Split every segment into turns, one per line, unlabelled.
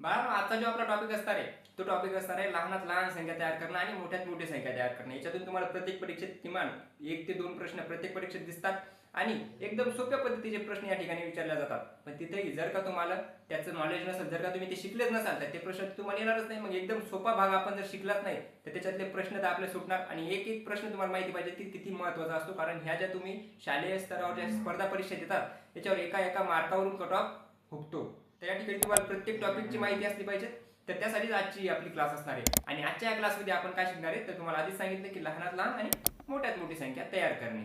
बाळा आजचा जो आपला टॉपिक असणार आहे तो टॉपिक असणार आहे लहानात लहान संख्या तयार करणं आणि मोठ्यात मोठी संख्या तयार करणं. याच्यातून तुम्हाला प्रत्येक परीक्षेत किमान एक ते दोन प्रश्न प्रत्येक परीक्षेत दिसतात आणि एकदम सोप्या पद्धतीचे प्रश्न या ठिकाणी विचारले जातात. पण तिथेही जर का तुम्हाला त्याचं नॉलेज नसेल जर का तुम्ही ते शिकलेच नसाल तर ते प्रश्न तुम्हाला येणारच नाही. मग एकदम सोपा भाग आपण जर शिकलाच नाही तर त्याच्यातले प्रश्न तर आपले सुटणार आणि एक एक प्रश्न तुम्हाला माहिती पाहिजे ती किती महत्त्वाचा असतो. कारण ह्या ज्या तुम्ही शालेय स्तरावर ज्या स्पर्धा परीक्षा देतात त्याच्यावर एका एका मार्कावरून कट ऑफ हुकतो तर या ठिकाणी तुम्हाला प्रत्येक टॉपिकची माहिती असली पाहिजे. तर त्यासाठीच आजची आपली क्लास असणार आहे. आणि आजच्या या क्लासमध्ये आपण काय शिकणार आहे? तर तुम्हाला आधीच सांगितलं की लहानात लहान आणि मोठ्यात मोठी संख्या तयार करणे.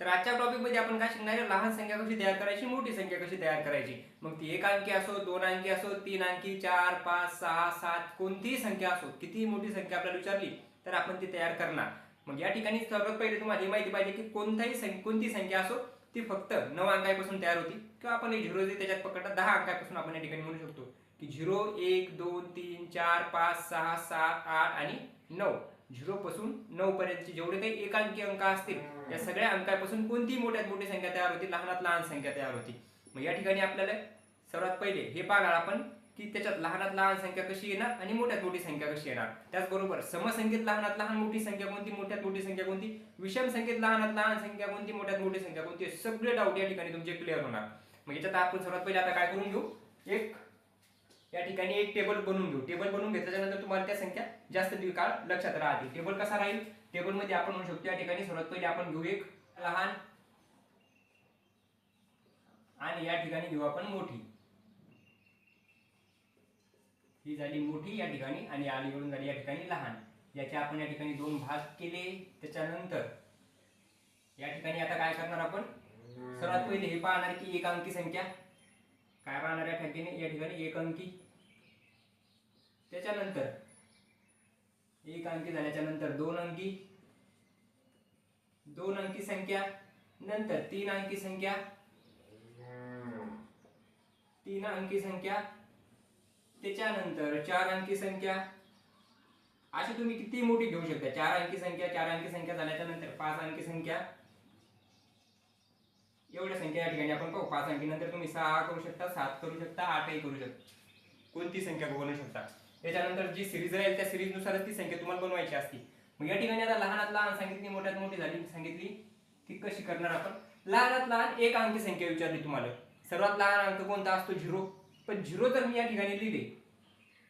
तर आजच्या टॉपिकमध्ये आपण काय शिकणार आहे? लहान संख्या कशी तयार करायची? मोठी संख्या कशी तयार करायची? मग ती एक अंकी असो दोन अंकी असो तीन अंकी चार पाच सहा सात कोणतीही संख्या असो कितीही मोठी संख्या आपल्याला विचारली तर आपण ती तयार करणार. मग या ठिकाणी सर्वात पहिले तुम्हाला ही माहिती पाहिजे की कोणताही कोणती संख्या असो ती फक्त नऊ अंकापासून तयार होती. किंवा आपण एक झिरो जे त्याच्यात पकडता दहा अंकापासून आपण या ठिकाणी म्हणू शकतो की झिरो एक दोन तीन चार पाच सहा सात आठ आणि नऊ. झिरो पासून नऊ पर्यंतचे जेवढे काही एकांकी अंक असतील या सगळ्या अंकापासून कोणतीही मोठ्यात मोठी संख्या तयार होती लहानात लहान संख्या तयार होती. मग या ठिकाणी आपल्याला सर्वात पहिले हे पाहणार आपण की त्याच्यात लहानात लहान संख्या कशी येणार आणि मोठ्यात मोठी संख्या कशी येणार? त्याचबरोबर समसंख्येत लहानात लहान मोठी संख्या कोणती मोठ्यात मोठी संख्या कोणती? विषम संख्येत लहानात लहान संख्या कोणती मोठ्यात मोठी संख्या कोणती? सगळे डाऊट या ठिकाणी तुमचे क्लिअर होणार. मग याच्यात आपण सर्वात पहिले आता काय करून घेऊ? एक या ठिकाणी एक टेबल बनवून घेऊ. टेबल बनवून घेतल्यानंतर तुम्हाला त्या संख्या जास्त काळ लक्षात राहतील. टेबल कसा राहील? टेबलमध्ये आपण म्हणू शकतो या ठिकाणी सर्वात पहिले आपण घेऊ एक लहान आणि या ठिकाणी घेऊ आपण मोठी. ही झाली मोठी या ठिकाणी आणि अलीकडून झाली या ठिकाणी लहान. याचे आपण या ठिकाणी दोन भाग केले त्याच्यानंतर. या ठिकाणी आता काय करणार आपण? सर्वात पहिले हे पाहणार की एक अंकी संख्या. काय पाहणार या ठिकाणी? या ठिकाणी एक अंकी. त्याच्यानंतर. एक अंकी झाल्याच्यानंतर दोन अंकी. दोन अंकी संख्या. नंतर तीन अंकी संख्या. तीन अंकी संख्या. त्याच्यानंतर चार अंकी संख्या. अशी तुम्ही किती मोठी घेऊ शकता. चार अंकी संख्या चार अंकी संख्या झाल्याच्यानंतर पाच अंकी संख्या. एवढ्या संख्या या ठिकाणी आपण पाहू. पाच अंकी नंतर तुम्ही सहा करू शकता सात करू शकता आठही करू शकता. कोणती संख्या बनवू शकता. त्याच्यानंतर जी सिरीज राहील त्या सिरीजनुसारच ती संख्या तुम्हाला बनवायची असती. मग या ठिकाणी आता लहानात लहान सांगितली मोठ्यात मोठी झाली सांगितली ती कशी करणार आपण? लहानात लहान एक अंकी संख्या विचारली तुम्हाला. सर्वात लहान अंक कोणता असतो? झिरो. पण झिरो जर मी या ठिकाणी लिहिले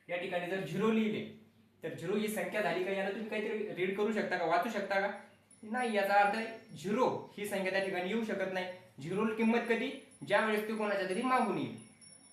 या ठिकाणी जर झिरो लिहिले तर झिरो ही संख्या झाली का याला तुम्ही काहीतरी रीड करू शकता का वाचू शकता का? नाही याचा अर्थ आहे झिरो ही संख्या त्या ठिकाणी येऊ शकत नाही. झिरो किंमत कधी? ज्या वेळेस ती कोणाच्या तरी मागून येईल.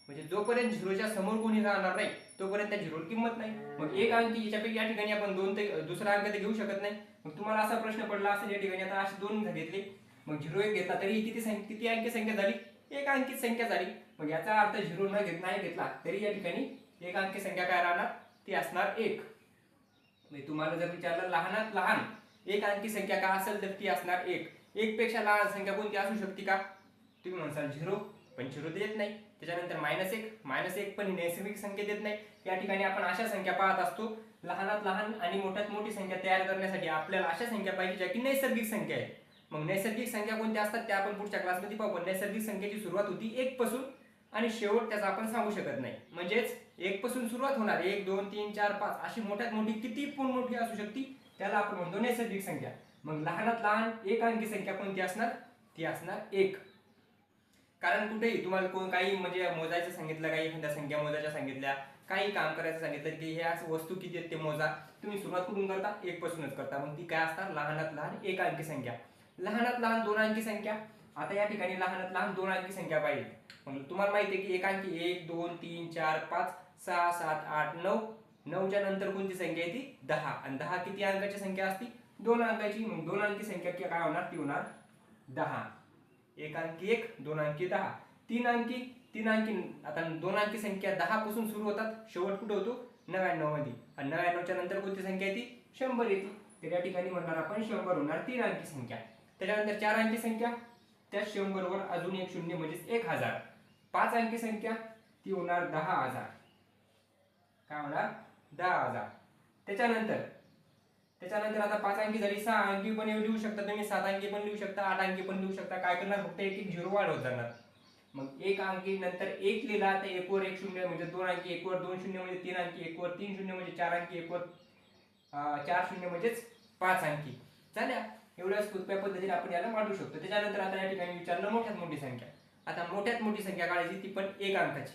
म्हणजे जोपर्यंत झिरोच्या समोर कोणी राहणार नाही तोपर्यंत त्या झिरो किंमत नाही. मग एक अंकी याच्यापैकी या ठिकाणी आपण दोन ते दुसरा अंक ते घेऊ शकत नाही. मग तुम्हाला असा प्रश्न पडला असेल या ठिकाणी आता असे दोन घेतले. मग झिरो एक घेतला तरी किती संख्या किती अंकी संख्या झाली? एक अंकित संख्या झाली. मग याचा अर्थ झिरो न घेत नाही घेतला तरी या ठिकाणी एक अंकी संख्या काय राहणार? ती असणार एक. म्हणजे तुम्हाला जर विचारलं लहानात लहान एक अंकी संख्या का असेल तर ती असणार एक. एक पेक्षा लहान संख्या कोणती असू शकते का? तुम्ही म्हणसाल झिरो पण झिरो देत नाही. त्याच्यानंतर मायनस एक मायनस एक पण नैसर्गिक संख्या देत नाही. या ठिकाणी आपण अशा संख्या पाहत असतो. लहानात लहान आणि मोठ्यात मोठी संख्या तयार करण्यासाठी आपल्याला अशा संख्या पाहिजे ज्या की नैसर्गिक संख्या आहे मग नैसर्गिक संख्या कोणत्या असतात? त्या आपण पुढच्या क्लासमध्ये पाहू. पण नैसर्गिक संख्येची सुरुवात होती एक पासून. आणि शेवट त्याचा आपण सांगू शकत नाही. म्हणजेच एक पासून सुरुवात होणार एक दोन तीन चार पाच अशी मोठ्यात मोठी किती पण मोठी असू शकते त्याला आपण म्हणतो नैसर्गिक संख्या. मग लहानात लहान एक अंकी संख्या कोणती असणार? ती असणार एक. कारण कुठेही तुम्हाला कोण काही म्हणजे मोजायचं सांगितलं काही एखाद्या संख्या मोजायच्या सांगितल्या काही काम करायचं सांगितलं की ह्या वस्तू किती आहेत ते मोजा. तुम्ही सुरुवात कुठून करता? एक पासूनच करता. मग ती काय असणार? लहानात लहान एक अंकी संख्या. लहानात लहान दोन अंकी संख्या. आता या ठिकाणी लहानात लहान दोन अंकी संख्या पाहिजे मग तुम्हाला माहिती आहे की एक अंकी एक दोन तीन चार पाच सहा सात आठ नऊ. नऊच्या नंतर कोणती संख्या आहे ती दहा. आणि दहा किती अंकाची संख्या असती? दोन अंकाची. मग दोन अंकी संख्या काय होणार? ती होणार दहा. एक अंकी एक दोन अंकी दहा. तीन अंकी तीन अंकी आता दोन अंकी संख्या दहा पासून सुरू होतात. शेवट कुठे होतो? नव्याण्णवमध्ये आणि नव्याण्णवच्या नंतर कोणती संख्या येते? शंभर येते. तर या ठिकाणी म्हणणार आपण शंभर होणार तीन अंकी संख्या. त्याच्यानंतर चार अंकी संख्या. त्या शंभरवर अजून एक शून्य म्हणजेच एक हजार. पाच अंकी संख्या ती होणार दहा हजार. काय होणार? दहा हजार. त्याच्यानंतर त्याच्यानंतर आता पाच अंकी झाली सहा अंकी पण लिहू शकता तुम्ही सात अंकी पण लिहू शकता आठ अंकी पण लिहू शकता काय करणार? फक्त एक एक झिरो वाढवत जाणार. मग एक अंकी नंतर एक लिहिला तर एक वर एक शून्य म्हणजे दोन अंकी एक वर दोन शून्य म्हणजे तीन अंकी एक वर तीन शून्य म्हणजे चार अंकी एक वर चार शून्य म्हणजेच पाच अंकी. झाल्या एवढ्याच सोप्या पद्धतीने आपण याला मांडू शकतो. त्याच्यानंतर आता या ठिकाणी विचारलं मोठ्यात मोठी संख्या. आता मोठ्यात मोठी संख्या काढायची ती पण एक अंकाची.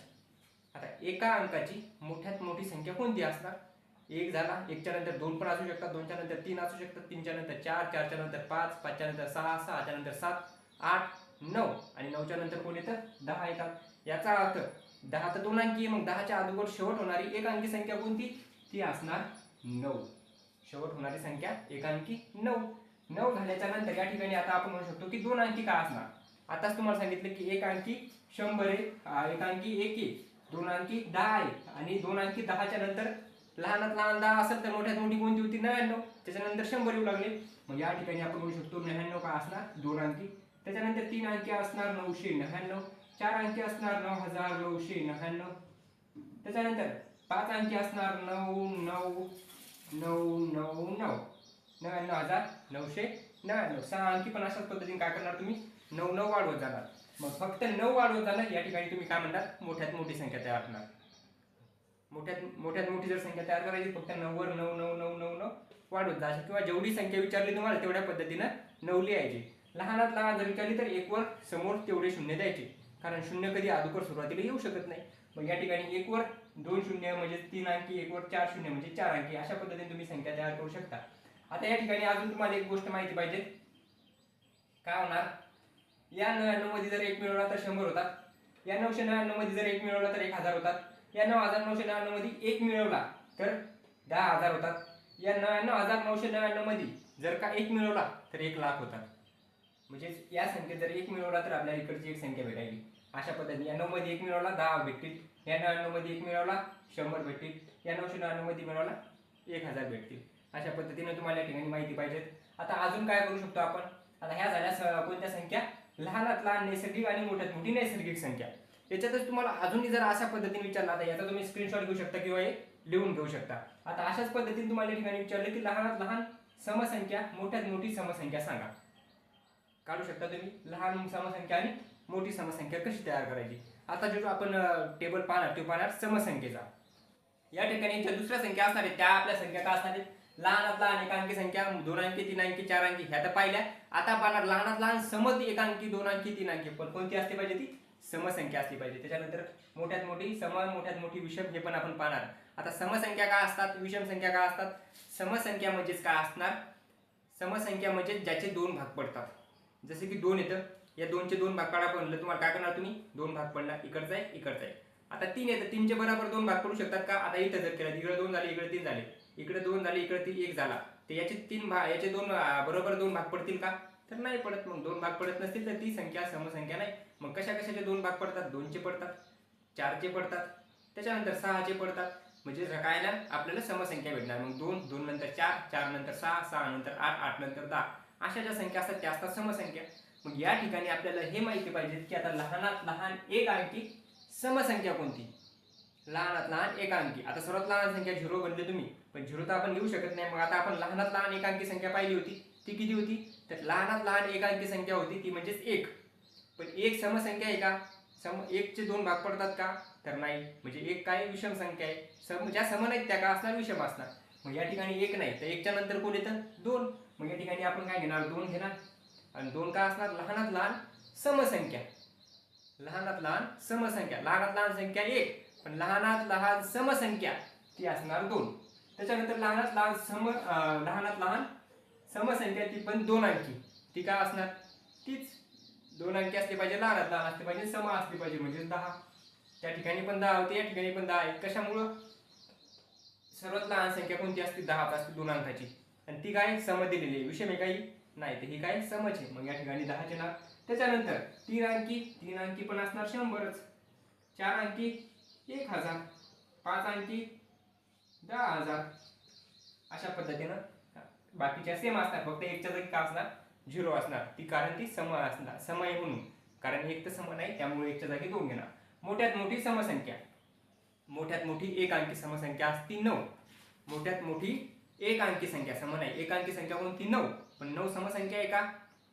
आता एका अंकाची मोठ्यात मोठी संख्या कोणती असणार? एक झाला एकच्या नंतर दोन पण असू शकतात दोनच्या नंतर तीन असू शकतात तीनच्या नंतर चार चारच्या नंतर पाच पाचच्या नंतर सहा सहाच्या नंतर सात आठ नऊ आणि नऊच्या नंतर कोण येतं? दहा येतात. याचा अर्थ दहा तर दोन अंकी आहे, मग दहाच्या अगोदर शेवट होणारी एक अंकी संख्या कोणती? ती असणार नऊ. शेवट होणारी संख्या एक अंकी नऊ. नऊ झाल्याच्यानंतर या ठिकाणी आता आपण म्हणू शकतो की दोन अंकी काय असणार? आताच तुम्हाला सांगितलं की एक अंकी शंभर आहे एक अंकी एक आहे दोन अंकी दहा आहे आणि दोन अंकी दहाच्या नंतर लहानात लहान दहा असेल तर मोठ्यात मोठी कोणती होती? नव्याण्णव. त्याच्यानंतर शंभर येऊ लागले. मग या ठिकाणी आपण म्हणू शकतो नव्याण्णव का असणार? दोन अंकी. त्याच्यानंतर तीन अंकी असणार नऊशे नव्याण्णव. चार अंकी असणार नऊ हजार नऊशे नव्याण्णव. त्याच्यानंतर पाच अंकी असणार नऊ नऊ नऊ नऊ नऊ. नव्याण्णव हजार नऊशे नव्याण्णव. सहा अंकी पण अशाच पद्धतीने काय करणार तुम्ही? नऊ नऊ वाढवत जाणार. मग फक्त नऊ वाढवत जाणार या ठिकाणी तुम्ही काय म्हणणार? मोठ्यात मोठी संख्या तयार होणार मोठ्यात मोठ्यात मोठी जर संख्या तयार करायची फक्त नऊवर नऊ नऊ नऊ नऊ नऊ वाढवत जायची किंवा जेवढी संख्या विचारली तुम्हाला तेवढ्या पद्धतीनं नऊ लिहायची. लहानात लहान जर विचारली तर एकवर समोर तेवढे शून्य द्यायचे. कारण शून्य कधी अगोदर सुरुवातीला येऊ शकत नाही. मग या ठिकाणी एकवर दोन शून्य म्हणजे तीन अंकी एकवर चार शून्य म्हणजे चार अंकी. अशा पद्धतीने तुम्ही संख्या तयार करू शकता. आता या ठिकाणी अजून तुम्हाला एक गोष्ट माहिती पाहिजे. काय होणार? या नव्याण्णवमध्ये जर एक मिळवला तर शंभर होतात. या नऊशे नव्याण्णवमध्ये जर एक मिळवला तर एक हजार होतात. या नऊ हजार नऊशे नव्याण्णवमध्ये एक मिळवला तर दहा हजार होतात. या नव्याण्णव हजार नऊशे नव्याण्णवमध्ये जर का एक मिळवला तर एक लाख होतात. म्हणजेच या संख्येत जर एक मिळवला तर आपल्याला इकडची एक संख्या भेटायली. अशा पद्धतीने या नऊ मध्ये एक मिळवला दहा भेटतील. या नव्याण्णवमध्ये एक मिळवला शंभर भेटतील. या नऊशे नव्याण्णवमध्ये मिळवला एक हजार भेटतील. अशा पद्धतीने तुम्हाला या ठिकाणी माहिती पाहिजेत. आता अजून काय करू शकतो आपण? आता ह्या झाल्या कोणत्या संख्या? लहानात लहान नैसर्गिक आणि मोठ्यात मोठी नैसर्गिक संख्या. याच्यातच तुम्हाला अजूनही जर अशा पद्धतीने विचारला आता याचा तुम्ही स्क्रीनशॉट घेऊ शकता किंवा हे लिहून घेऊ शकता. आता अशाच पद्धतीने तुम्हाला या ठिकाणी विचारलं की लहानात लहान समसंख्या मोठ्यात मोठी समसंख्या सांगा. काढू शकता तुम्ही? लहान समसंख्या आणि मोठी समसंख्या कशी तयार करायची? आता जो आपण टेबल पाहणार तो पाहणार समसंख्येचा. या ठिकाणी ज्या दुसऱ्या संख्या असणार आहेत त्या आपल्या संख्या का असणार आहेत? लहानात लहान एकांकी संख्या दोन अंकी तीन अंकी चार अंकी ह्या तर पाहिल्या. आता पाहणार लहानात लहान समज एकांकी दोन अंकी तीन अंकी पण कोणती असली पाहिजे ती? समसंख्या असली पाहिजे. त्याच्यानंतर मोठ्यात मोठी सम मोठ्यात मोठी विषम हे पण आपण पाहणार. आता समसंख्या काय असतात? विषम संख्या काय असतात? समसंख्या म्हणजेच काय असणार? समसंख्या म्हणजे ज्याचे दोन भाग पडतात. जसे की दोन येतं. या दोनचे दोन भाग काढा पण तुम्हाला काय करणार तुम्ही? दोन भाग पडणार. इकडचा आहे इकडचा आहे. आता तीन येतं. तीनचे बरोबर दोन भाग पडू शकतात का? आता इथं जर केलं इकडे दोन झाले इकडे तीन झाले. इकडे दोन झाले इकडे ती एक झाला. तर याचे तीन भाग याचे दोन बरोबर दोन भाग पडतील का? तर नाही पडत मग. दोन भाग पडत नसतील तर ती संख्या समसंख्या नाही. मग कशा कशाचे दोन भाग पडतात? दोनचे पडतात चारचे पडतात त्याच्यानंतर सहाचे पडतात. म्हणजे काय ना आपल्याला समसंख्या भेटणार. मग दोन दोन नंतर चार चार नंतर सहा सहा नंतर आठ आठ नंतर दहा. अशा ज्या संख्या असतात त्या असतात समसंख्या. मग या ठिकाणी आपल्याला हे माहिती पाहिजे की आता लहानात लहान एक आणखी समसंख्या कोणती? लहानात लहान एक अंकी आता सर्वात लहान संख्या झिरो बनले तुम्ही. पण झिरो तर आपण लिहू शकत नाही. मग आता आपण लहानात लहान एक अंकी संख्या पाहिली होती. ती किती होती? तर लहानात लहान एक अंकी संख्या होती ती म्हणजेच एक. पण एक समसंख्या आहे का? सम एकचे दोन भाग पडतात का? तर नाही. म्हणजे एक काय विषम संख्या आहे? सम ज्या समान आहेत त्या का असणार? विषम असणार. मग या ठिकाणी एक नाही. तर एकच्या नंतर कोण येतं? दोन. मग या ठिकाणी आपण काय घेणार? दोन घेणार. आणि दोन का असणार? लहानात लहान समसंख्या. लहानात लहान समसंख्या. लहानात लहान संख्या एक. पण लहानात लहान समसंख्या ती असणार दोन. त्याच्यानंतर लहानात लहान सम लहानात लहान समसंख्या ती पण दोन अंकी. ती काय असणार? तीच. दोन अंकी असली पाहिजे लहानात लहान असली पाहिजे सम असली पाहिजे म्हणजे दहा. त्या ठिकाणी पण दहा होते या ठिकाणी पण दहा आहे. कशामुळं? सर्वात लहान संख्या कोणती असते? दहा असते दोन अंकाची. आणि ती काय? सम दिलेली आहे. विषय काही नाही तर ही काय? समच आहे. मग या ठिकाणी दहाचे नाव. त्याच्यानंतर तीन अंकी. तीन अंकी पण असणार शंभरच. चार अंकी. एक हजार पाच अंकी दहा हजार. अशा पद्धतीनं बाकीच्या सेम असणार फक्त एकच्या जागी का असणार? झिरो असणार. ती कारण ती सम असणार सम आहे म्हणून. कारण एक तर सम नाही त्यामुळे एकच्या जागी दोन घेणार. मोठ्यात मोठी समसंख्या. मोठ्यात मोठी एक अंकी समसंख्या असती नऊ. मोठ्यात मोठी एक अंकी संख्या सम नाही. एक अंकी संख्या कोणती? नऊ. पण नऊ समसंख्या आहे का?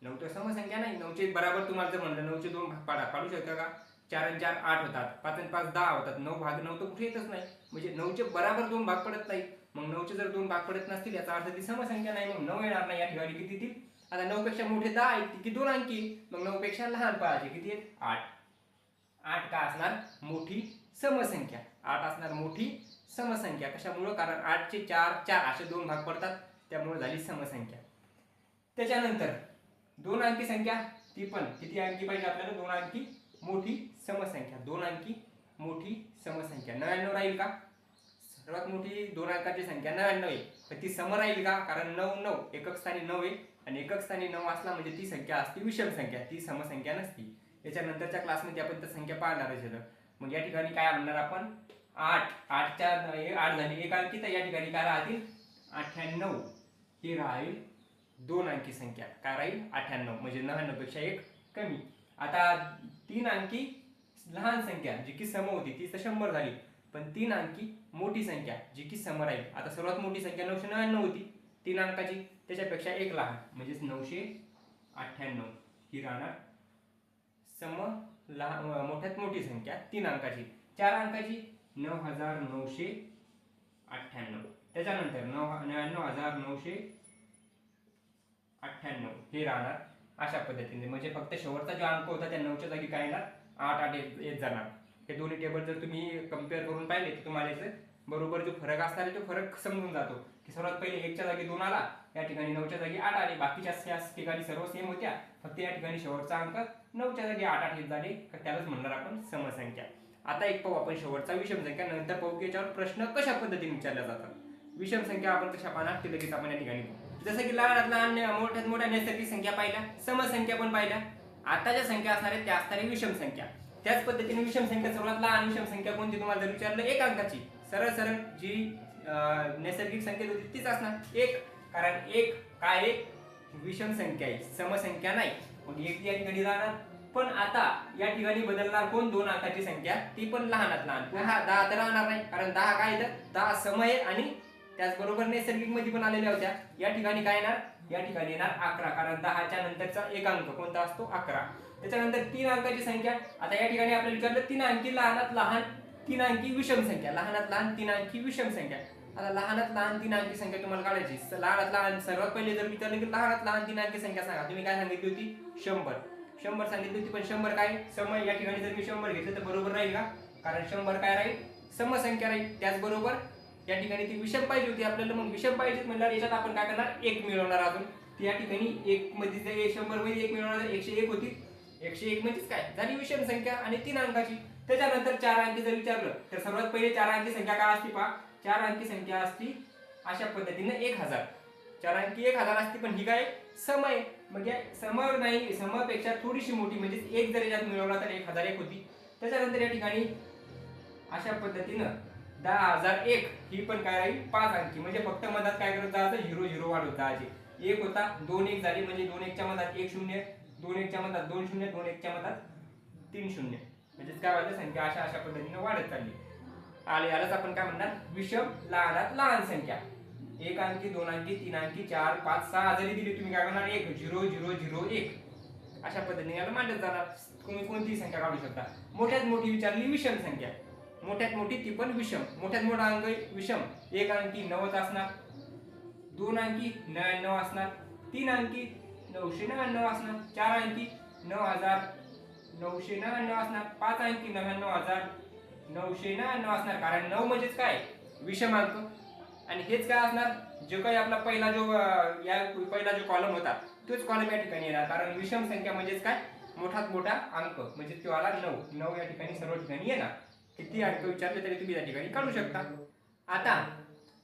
नऊ तर समसंख्या नाही. नऊचे बराबर तुम्हाला जर म्हणलं नऊचे दोन भाग पाडा. पाडू शकता का? चार आणि चार आठ होतात. पाच आणि पाच दहा होतात. नऊ भाग नऊ तर कुठे येतच नाही. म्हणजे नऊचे बराबर दोन भाग पडत नाही. मग नऊचे जर दोन भाग पडत नसतील याचा अर्थ ती समसंख्या नाही. मग नऊ येणार नाही. या ठिकाणी किती येतील? आता नऊ पेक्षा मोठे दहा आहेत. की दोन अंकी मग नऊ पेक्षा लहान पाहायचे. किती आहेत? आठ. आठ का असणार? मोठी समसंख्या. आठ असणार मोठी समसंख्या. कशामुळं? कारण आठचे चार चार असे दोन भाग पडतात. त्यामुळे झाली समसंख्या. त्याच्यानंतर दोन अंकी संख्या ती पण किती अंकी पाहिजे आपल्याला? दोन अंकी मोठी समसंख्या. दोन अंकी मोठी समसंख्या. नव्याण्णव राहील का? सर्वात मोठी दोन अंकाची संख्या नव्याण्णव आहे. पण ती सम राहील का? कारण नऊ नऊ. एकक स्थानी नऊ आहे. आणि एकक स्थानी नऊ असला म्हणजे ती संख्या असते विषम संख्या. ती समसंख्या नसती. त्याच्यानंतरच्या क्लासमध्ये आपण त्या संख्या पाहणारच आहे मग या ठिकाणी काय आणणार आपण? आठ. आठच्या आठ झाली एक अंकी तर या ठिकाणी काय राहतील? अठ्ठ्याण्णव. ही राहील दोन अंकी संख्या. काय राहील? अठ्ठ्याण्णव. म्हणजे नव्याण्णवपेक्षा एक कमी. आता तीन अंकी लहान संख्या जी की सम होती ती तर शंभर झाली. पण तीन अंकी मोठी संख्या जी की सम राहील. आता सर्वात मोठी संख्या नऊशे नव्याण्णव होती. तीन अंकाची त्याच्यापेक्षा एक लहान. म्हणजेच नऊशे अठ्ठ्याण्णव. ही राहणार सम लहान मोठ्यात मोठी संख्या तीन अंकाची. चार अंकाची नऊ हजार नऊशे अठ्ठ्याण्णव. त्याच्यानंतर नऊ नव्याण्णव हजार नऊशे अठ्ठ्याण्णव. हे राहणार अशा पद्धतीने. म्हणजे फक्त शेवटचा जो अंक होता त्या नऊच्या जागी काय येणार? आठ आठ येत येत जाणार. हे दोन्ही टेबल जर तुम्ही कंपेअर करून पाहिले तर तुम्हाला याचं बरोबर जो फरक असणार तो फरक समजून जातो. की सर्वात पहिले एकच्या जागी दोन आला या ठिकाणी नऊच्या जागी आठ आले. बाकीच्या या ठिकाणी सर्व सेम होत्या. फक्त या ठिकाणी शेवटचा अंक नऊच्या जागी आठ आठ येत झाले. तर त्यालाच म्हणणार आपण समसंख्या. आता एक पाहू आपण शेवटचा विषम संख्या नंतर पाहू की याच्यावर प्रश्न कशा पद्धतीने विचारल्या जातात. विषम संख्या आपण कशा पाहणार. ते लगेच आपण या ठिकाणी जसं की लहानात लहान मोठ्यात मोठ्या नैसर्गिक संख्या पाहिल्या. समसंख्या पण पाहिल्या. आता ज्या संख्या असणार आहेत त्या असणार आहे विषम संख्या. त्याच पद्धतीने विषम संख्या सर्वात लहान विषम संख्या कोणती तुम्हाला जर विचारलं एक अंकाची. सरळ सरळ जी नैसर्गिक संख्या होती तीच असणार. एक कारण एक काय आहे? विषम संख्या आहे. समसंख्या नाही. मग एक या ठिकाणी राहणार? पण आता या ठिकाणी बदलणार कोण? दोन अंकाची संख्या. ती पण लहानात लहान. पुन्हा दहा तर राहणार नाही. कारण दहा काय येतं दहा समय आणि त्याचबरोबर नैसर्गिकमध्ये पण आलेल्या होत्या. या ठिकाणी काय येणार? या ठिकाणी येणार अकरा. कारण दहाच्या नंतरचा एक अंक. कोणता असतो? अकरा. त्याच्यानंतर तीन अंकाची संख्या. आता या ठिकाणी आपल्याला विचारलं तीन अंकी लहानात लहान तीन अंकी विषम संख्या. लहानात लहान तीन अंकी विषम संख्या. आता लहानात लहान तीन अंकी संख्या तुम्हाला काढायची लहानात लहान सर्वात पहिले जर विचारलं की लहानात लहान तीन अंकी संख्या सांगा. तुम्ही काय सांगितली होती? शंभर. शंभर सांगितली होती पण शंभर काय? सम या ठिकाणी जर मी शंभर घेतलं तर बरोबर राहील का? कारण शंभर काय राहील? समसंख्या राहील. त्याचबरोबर या ठिकाणी ती विषम पाहिजे होती आपल्याला. मग विषम पाहिजे म्हणल्यावर याच्यात आपण काय करणार? एक मिळवणार अजून. ती या ठिकाणी एक मध्ये जर एक शंभरमध्ये एक मिळवणार एकशे एक होती. एकशे एक म्हणजेच काय? झाली विषम संख्या आणि तीन अंकाची. त्याच्यानंतर चार अंकी जर विचारलं तर सर्वात पहिले चार अंकी संख्या काय असती पहा? चार अंकी संख्या असती अशा पद्धतीने एक हजार. चार अंकी एक हजार असती पण ही काय? समय. मग या सम नाही समपेक्षा थोडीशी मोठी म्हणजे एक जर याच्यात मिळवला तर एक हजार एक होती. त्याच्यानंतर या ठिकाणी अशा पद्धतीनं दहा हजार एक. ही पण काय राहील? पाच अंकी. म्हणजे फक्त मधात काय करत जायचं? झिरो झिरो वाढवत जायचे. एक होता दोन एक झाली. म्हणजे दोन एकच्या मधात एक शून्य दोन एकच्या मधात दोन शून्य दोन एकच्या मधात तीन शून्य. म्हणजेच काय व्हायचं संख्या अशा अशा पद्धतीने वाढत चालली. आले यालाच आपण काय म्हणणार? विषम लहानात लहान संख्या. एक अंकी दोन अंकी तीन अंकी चार पाच सहा जरी दिली तुम्ही काय करणार? एक. झिरो झिरो झिरो एक. अशा पद्धतीने याला मांडत जाणार. तुम्ही कोणतीही संख्या काढू शकता. मोठ्यात मोठी विचारली विषम संख्या. मोठ्यात मोठी ती पण विषम मोठ्यात मोठा अंक विषम. एक अंकी नव्वद असणार दोन अंकी नव्याण्णव असणार तीन अंकी नऊशे नव्याण्णव असणार चार अंकी नऊ हजार नऊशे नव्याण्णव असणार पाच अंकी नव्याण्णव हजार नऊशे नव्याण्णव असणार. कारण नऊ म्हणजेच काय? विषम अंक. आणि हेच काय असणार? जो काही आपला पहिला जो या पहिला जो कॉलम होता तोच कॉलम या ठिकाणी येणार. कारण विषम संख्या म्हणजेच काय? मोठात मोठा अंक. म्हणजे तो आला नऊ. नऊ या ठिकाणी सर्व ठिकाणी येणार. किती अंक विचारले तरी तुम्ही या ठिकाणी काढू शकता. आता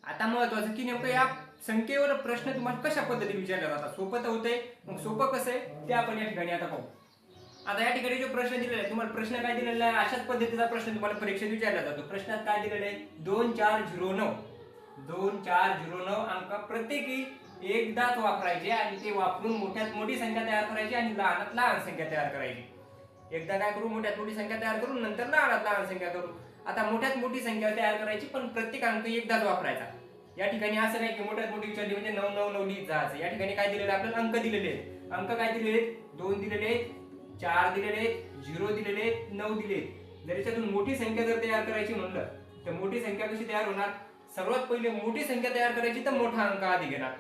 आता महत्वाचं की नेमकं या संख्येवर प्रश्न तुम्हाला कशा पद्धतीने विचारले जातात सोपं तर होतंय मग सोपं कसं आहे ते आपण या ठिकाणी आता पाहू. आता या ठिकाणी जो प्रश्न दिलेला आहे तुम्हाला प्रश्न काय दिलेला आहे? अशाच पद्धतीचा प्रश्न तुम्हाला परीक्षेत विचारला जातो. प्रश्नात काय दिलेलं आहे? दोन चार झिरो नऊ. दोन चार झिरो नऊ अंक प्रत्येकी एकदाच वापरायचे आणि ते वापरून मोठ्यात मोठी संख्या तयार करायची आणि लहानात लहान संख्या तयार करायची. एकदा काय करू मोठ्यात मोठी संख्या तयार करू नंतर लहानात लहान संख्या करू. आता मोठ्यात मोठी संख्या तयार करायची पण प्रत्येक अंक एकदाच वापरायचा. या ठिकाणी असं नाही की मोठ्यात मोठी विचारली म्हणजे नऊ नऊ नऊ लिहित जायचं. या ठिकाणी काय दिलेलं आपल्याला अंक दिलेले आहेत. अंक काय दिलेले आहेत? दोन दिलेले आहेत चार दिलेले आहेत झिरो दिलेले आहेत नऊ दिले आहेत. जर याच्यातून मोठी संख्या जर तयार करायची म्हणलं तर मोठी संख्या कशी तयार होणार? सर्वात पहिले मोठी संख्या तयार करायची तर मोठा अंक आधी घेणार.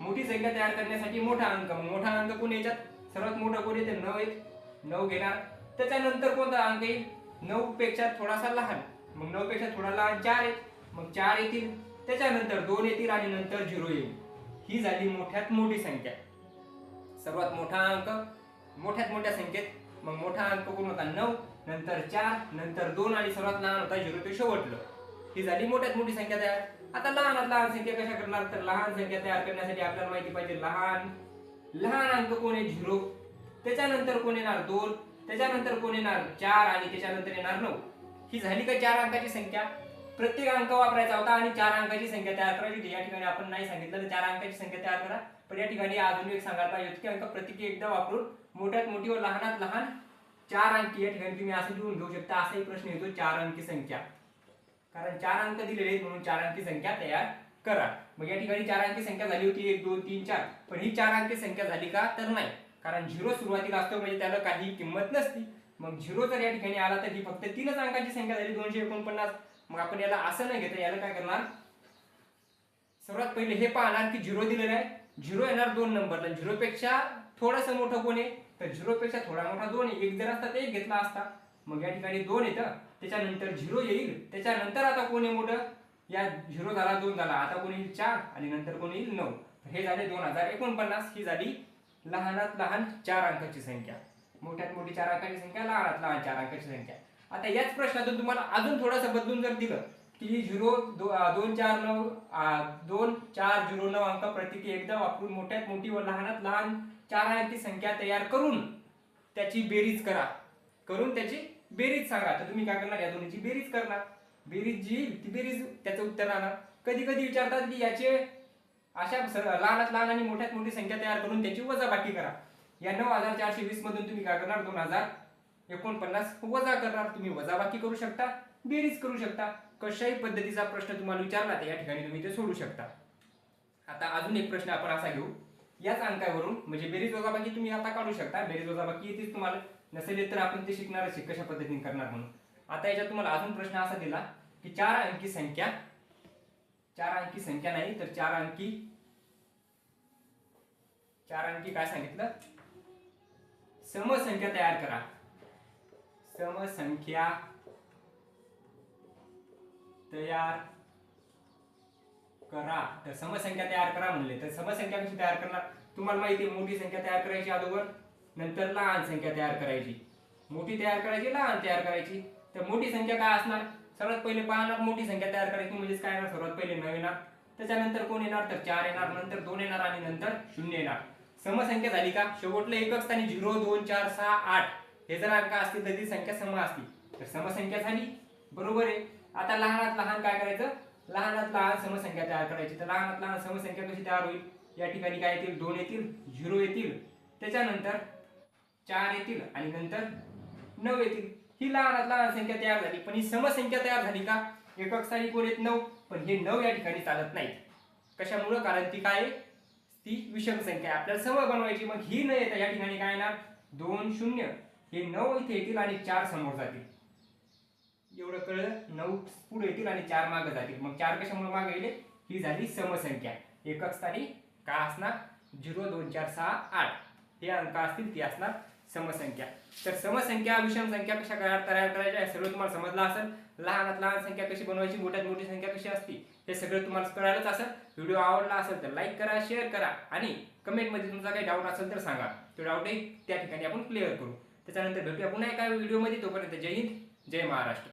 मोठी संख्या तयार करण्यासाठी मोठा अंक. मोठा अंक कोण याच्यात? सर्वात मोठा कोण येते? नऊ आहेत नऊ घेणार. त्याच्यानंतर कोणता अंक येईल? नऊ पेक्षा थोडासा लहान. मग नऊ पेक्षा थोडा लहान चार आहेत मग चार येतील. त्याच्यानंतर दोन येतील आणि नंतर झिरो येईल. ही झाली मोठ्यात मोठी संख्या. सर्वात मोठा अंक. मोठ्यात मोठ्या संख्येत. मग मोठा अंक कोण होता? नऊ. नंतर चार. नंतर दोन आणि सर्वात लहान होता झिरो. ते शेवटलं. ही झाली मोठ्यात मोठी संख्या तयार. आता लहानात लहान संख्या कशा करणार? तर लहान संख्या तयार करण्यासाठी आपल्याला माहिती पाहिजे लहान. लहान अंक कोण आहे? झिरो. त्याच्यानंतर कोण येणार? दोन. त्याच्यानंतर कोण येणार? चार आणि त्याच्यानंतर येणार नऊ. ही झाली का चार अंकाची संख्या? प्रत्येक अंक वापरायचा होता आणि चार अंकाची संख्या तयार करायची होती. या ठिकाणी आपण नाही सांगितलं तर चार अंकाची संख्या तयार करा पण या ठिकाणी अजून एक सांगायला पाहिजे होती की अंक प्रत्येकी एकदा वापरून मोठ्यात मोठी व लहानात लहान चार अंकी या ठिकाणी तुम्ही असं लिहून घेऊ शकता. असाही प्रश्न येतो चार अंकी संख्या. कारण चार अंक दिलेले आहेत म्हणून चार अंकी संख्या तयार करा. मग या ठिकाणी चार अंकी संख्या झाली होती. एक दोन तीन चार. पण ही चार अंकी संख्या झाली का? तर नाही. कारण झिरो सुरुवातीला असतो म्हणजे त्याला काही किंमत नसती. मग झिरो जर या ठिकाणी आला तर ही फक्त तीनच अंकाची संख्या झाली दोनशे एकोणपन्नास. मग आपण याला असं नाही घेता याला काय करणार? सर्वात पहिले हे पाहणार की झिरो दिलेलं आहे. झिरो येणार दोन नंबरला. झिरोपेक्षा थोडंसं मोठं कोण आहे? तर झिरोपेक्षा थोडा मोठा दोन आहे. एक जर असता तर एक घेतला असता. मग या ठिकाणी दोन येतं त्याच्यानंतर झिरो येईल. त्याच्यानंतर आता कोण आहे मोठं? या झिरो झाला दोन झाला. आता कोण येईल? चार. आणि नंतर कोण येईल? नऊ. हे झाले दोन हजार एकोणपन्नास. ही झाली लहानात लहान चार अंकाची संख्या. मोठ्यात मोठी चार अंकाची संख्या लहानात लहान चार अंकाची संख्या. आता याच प्रश्नातून तुम्हाला अजून थोडंसं बदलून जर दिलं की झिरो दो, दोन चार नऊ दोन चार झिरो नऊ अंक प्रत्येकी एकदा वापरून मोठ्यात मोठी व लहानात लहान चार अंकी संख्या तयार करून त्याची बेरीज करा. करून त्याची बेरीज सांगा. तर तुम्ही काय करणार? या दोन्हीची बेरीज करणार. बेरीज जी ती बेरीज त्याचं उत्तर राहणार. कधी कधी विचारतात की याचे अशा लहानात लहान आणि मोठ्यात मोठी संख्या तयार करून त्याची वजाबाकी करा. या नऊ हजार चारशे वीस मधून तुम्ही काय करणार? दोन हजार एकोणपन्नास वजा करणार. तुम्ही वजाबाकी करू शकता बेरीज करू शकता. कशाही पद्धतीचा प्रश्न तुम्हाला विचारला तर या ठिकाणी तुम्ही ते सोडू शकता. आता अजून एक प्रश्न आपण असा घेऊ. याच अंकावरून म्हणजे बेरीज वजाबाकी तुम्ही आता काढू शकता. बेरीज वजाबाकी येतेच तुम्हाला. नसेल तर आपण ते शिकणार कशा पद्धतीने करणार म्हणून. आता याच्यात तुम्हाला अजून प्रश्न असा दिला की चार अंकी संख्या चार अंकी संख्या नाही तर चार अंकी चार अंकी काय सांगितलं? समसंख्या तयार करा. समसंख्या तयार करा. तर समसंख्या तयार करा म्हणले. तर समसंख्या कशी तयार करणार? तुम्हाला माहिती आहे मोठी संख्या तयार करायची अगोदर नंतर लहान संख्या तयार करायची. मोठी तयार करायची लहान तयार करायची. तर मोठी संख्या काय असणार? सर्वात पहिले पाहणार मोठी संख्या तयार करायची म्हणजेच काय येणार? सर्वात पहिले नऊ येणार. त्याच्यानंतर कोण येणार? तर चार येणार नंतर दोन येणार आणि नंतर शून्य येणार. समसंख्या झाली का? शेवटलं एकच स्थानी झिरो दोन चार सहा आठ. हे जर अंक असतील तर ती संख्या सम असतील. तर समसंख्या झाली. बरोबर आहे. आता लहानात लहान काय करायचं? लहानात लहान समसंख्या तयार करायची. तर लहानात लहान समसंख्या कशी तयार होईल? या ठिकाणी काय येतील? दोन येतील झिरो येतील. त्याच्यानंतर चार येतील आणि नंतर नऊ येतील. ही लहानात लहान संख्या तयार झाली. पण ही समसंख्या तयार झाली का? एकक स्थानी कोण येत नऊ पण हे नऊ या ठिकाणी चालत नाही कशामुळं? कारण ती काय? आहे? ती विषम संख्या आपल्याला सम बनवायची मग ही न येता या ठिकाणी काय येणार? दोन शून्य. हे नऊ इथे येतील आणि चार समोर जातील. एवढं कळलं? नऊ पुढे येतील आणि चार मागे जातील. मग चार कशामुळे मागे गेले? ही झाली समसंख्या. एकक स्थानी का असणार? झिरो दोन चार सहा आठ. हे अंक असतील ती असणार समसंख्या. तर समसंख्या विषम संख्या कशा तयार तयार करायच्या हे सगळं तुम्हाला समजलं असेल. लहानात लहान संख्या कशी बनवायची मोठ्यात मोठी संख्या कशी असते हे सगळं तुम्हाला कळायलाच असेल. व्हिडिओ आवडला असेल तर लाईक करा शेअर करा आणि कमेंटमध्ये तुमचा काही डाऊट असेल तर सांगा. तो डाऊटही त्या ठिकाणी आपण क्लिअर करू. त्याच्यानंतर भेटूया पुन्हा एका व्हिडिओमध्ये. तोपर्यंत जय हिंद जय महाराष्ट्र.